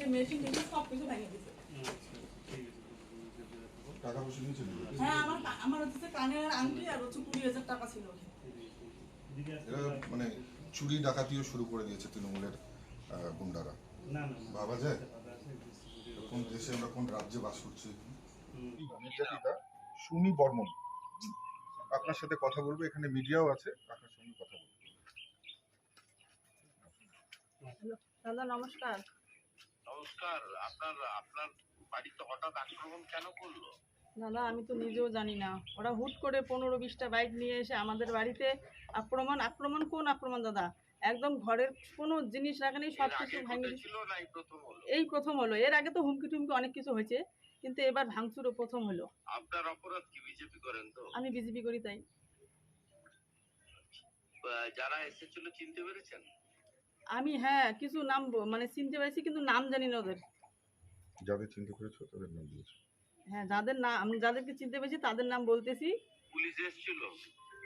সে machine টেশিন সব কিছু ভেঙে দিয়েছে। টাকা পয়সা নিয়েছিল হ্যাঁ আমার আমার হচ্ছে কানের আংটি আর হচ্ছে কুড়ি হাজার টাকা ছিল। মানে চুরি ডাকাতিও শুরু করে দিয়েছে তৃণমূলের গুন্ডারা। না না না। যায়? কোন দেশে আমরা কোন রাজ্যে বাস করছি? সুমি বর্মন আপনার সাথে কথা বলব এখানে মিডিয়াও আছে আপনার সঙ্গে কথা বলব। দাদা নমস্কার। নমস্কার আপনার আপনার বাড়িতে হঠাৎ আক্রমণ কেন করল? দাদা আমি তো নিজেও জানি না। ওরা হুট করে পনেরো বিশটা বাইক নিয়ে এসে আমাদের বাড়িতে আক্রমণ আক্রমণ কোন আক্রমণ দাদা? একদম ঘরের কোনো জিনিস রাখেনি সব কিছু ভাঙে এই প্রথম হলো? এই প্রথম হলো। এর আগে তো হুমকি টুমকি অনেক কিছু হয়েছে কিন্তু এবার ভাঙচুরও প্রথম হলো। আপনার অপরাধ কি বিজেপি করেন তো? আমি বিজেপি করি তাই। যারা এসেছিল চিনতে পেরেছেন? আমি হ্যাঁ কিছু নাম ব- মানে চিনতে পেরেছি কিন্তু নাম জানি না ওদের। যাদের চিন্তা করেছ তাদের নাম দিয়েছ হ্যাঁ যাদের নাম আমি যাদেরকে চিনতে পেরেছি তাদের নাম বলতেছি। পুলিশ এসেছিল?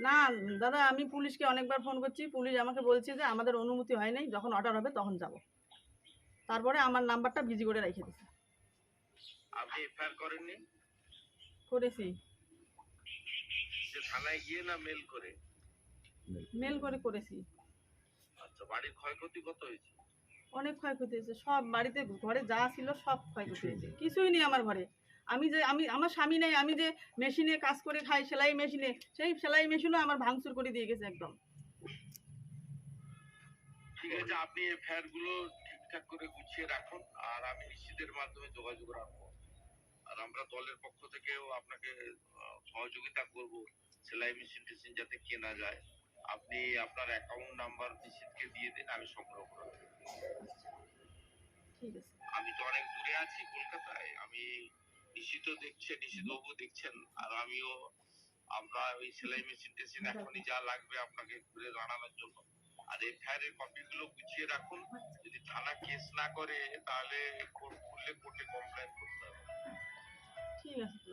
না দাদা আমি পুলিশকে অনেকবার ফোন করছি। পুলিশ আমাকে বলছে যে আমাদের অনুমতি হয় নাই যখন অর্ডার হবে তখন যাব। তারপরে আমার নাম্বারটা বিজি করে রেখে দিছে আপনি এফআইআর করেননি? করেছি। যে থানায় গিয়ে না মেল করে। মেল করে করেছি। বাড়ির ক্ষয়ক্ষতি কত হয়েছে? অনেক ক্ষয়ক্ষতি হয়েছে। সব বাড়িতে ঘরে যা ছিল সব ক্ষয়ক্ষতি হয়েছে। কিছুই নেই আমার ঘরে। আমি যে আমি আমার স্বামী নেই আমি যে মেশিনে কাজ করে খাই সেলাই মেশিনে সেই সেলাই মেশিনও আমার ভাঙচুর করে দিয়ে গেছে একদম। ঠিক আছে আপনি এফআইআরগুলো ঠিকঠাক করে গুছিয়ে রাখুন আর আমি নিশ্চিতের মাধ্যমে যোগাযোগ রাখব। আর আমরা দলের পক্ষ থেকেও আপনাকে সহযোগিতা করব সেলাই মেশিন টেশিন যাতে কেনা যায়। আপনি আপনার অ্যাকাউন্ট নাম্বার নিশ্চিতকে দিয়ে দিন আমি সংগ্রহ করে। আমি তো অনেক দূরে আছি কলকাতায় আমি নিশ্চিত দেখছেন নিশ্চিত বাবু দেখছেন আর আমিও আমরা ওই সেলাই মেশিন টেশিন এখনই যা লাগবে আপনাকে ঘুরে জানানোর জন্য। আর এফআইআর এর কপিগুলো গুছিয়ে রাখুন যদি থানা কেস না করে তাহলে কোর্ট খুললে কোর্টে কমপ্লেন করতে হবে। ঠিক আছে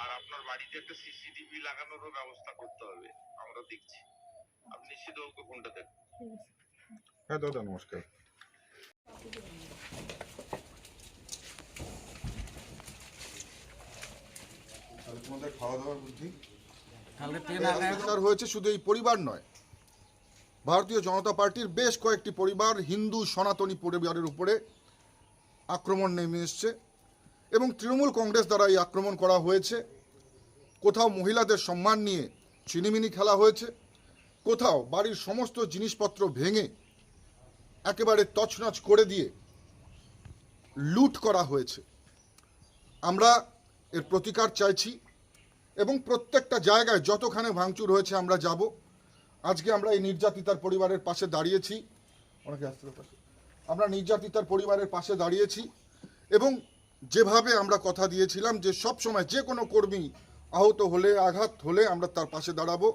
আর আপনার বাড়িতে একটা সিসিটিভি লাগানোরও ব্যবস্থা করতে হবে। দেখছি। আপনি ফোনটা দেন। হ্যাঁ দাদা নমস্কার। তোমাদের খাওয়া দাওয়ার বুদ্ধি এই হয়েছে শুধু এই পরিবার নয়। ভারতীয় জনতা পার্টির বেশ কয়েকটি পরিবার হিন্দু সনাতনী পরিবারের উপরে আক্রমণ নেমে এসছে এবং তৃণমূল কংগ্রেস দ্বারা এই আক্রমণ করা হয়েছে। কোথাও মহিলাদের সম্মান নিয়ে চিনিমিনি খেলা হয়েছে। কোথাও বাড়ির সমস্ত জিনিসপত্র ভেঙে একেবারে তছনছ করে দিয়ে লুট করা হয়েছে। আমরা এর প্রতিকার চাইছি এবং প্রত্যেকটা জায়গায় যতখানে ভাঙচুর হয়েছে আমরা যাব। আজকে আমরা এই নির্যাতিতার পরিবারের পাশে দাঁড়িয়েছি। অনেকে আসতে পাশে। আমরা নির্যাতিতার পরিবারের পাশে দাঁড়িয়েছি এবং যেভাবে আমরা কথা দিয়েছিলাম যে সব সময় যে কোনো কর্মী আহত হলে, আঘাত হলে আমরা তার পাশে দাঁড়াবো।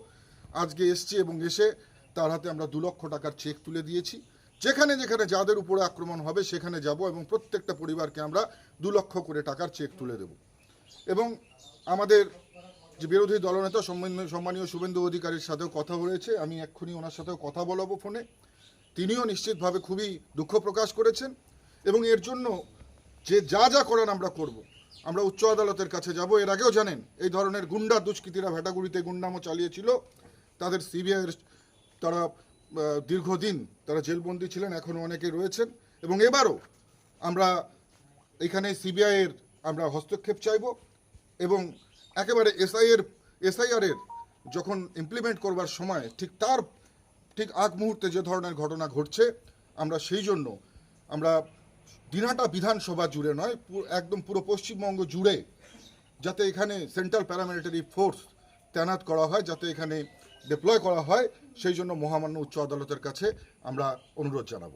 আজকে এসছি এবং এসে তার হাতে আমরা দু লক্ষ টাকার চেক তুলে দিয়েছি। যেখানে যেখানে যাদের উপরে আক্রমণ হবে, সেখানে যাব এবং প্রত্যেকটা পরিবারকে আমরা দু লক্ষ করে টাকার চেক তুলে দেব। এবং আমাদের যে বিরোধী দলনেতা সম্মানীয় শুভেন্দু অধিকারীর সাথেও কথা হয়েছে। আমি এক্ষুনি ওনার সাথেও কথা বলাবো ফোনে। তিনিও নিশ্চিতভাবে খুবই দুঃখ প্রকাশ করেছেন এবং এর জন্য যে যা যা করার আমরা করব আমরা উচ্চ আদালতের কাছে যাব। এর আগেও জানেন, এই ধরনের গুন্ডা দুষ্কৃতীরা ভেটাগুড়িতে গুন্ডামো চালিয়েছিল। তাদের সিবিআইয়ের তারা দীর্ঘদিন তারা জেলবন্দি ছিলেন এখনও অনেকে রয়েছেন। এবং এবারও আমরা এখানে সিবিআইয়ের আমরা হস্তক্ষেপ চাইব এবং একেবারে এসআইয়ের এসআইআরের যখন ইমপ্লিমেন্ট করবার সময়, ঠিক তার, ঠিক আগ মুহূর্তে যে ধরনের ঘটনা ঘটছে, আমরা সেই জন্য আমরা দিনাটা বিধানসভা জুড়ে নয় একদম পুরো পশ্চিমবঙ্গ জুড়ে যাতে এখানে সেন্ট্রাল প্যারামিলিটারি ফোর্স তৈনাত করা হয়, যাতে এখানে ডিপ্লয় করা হয়, সেই জন্য মহামান্য উচ্চ আদালতের কাছে আমরা অনুরোধ জানাব।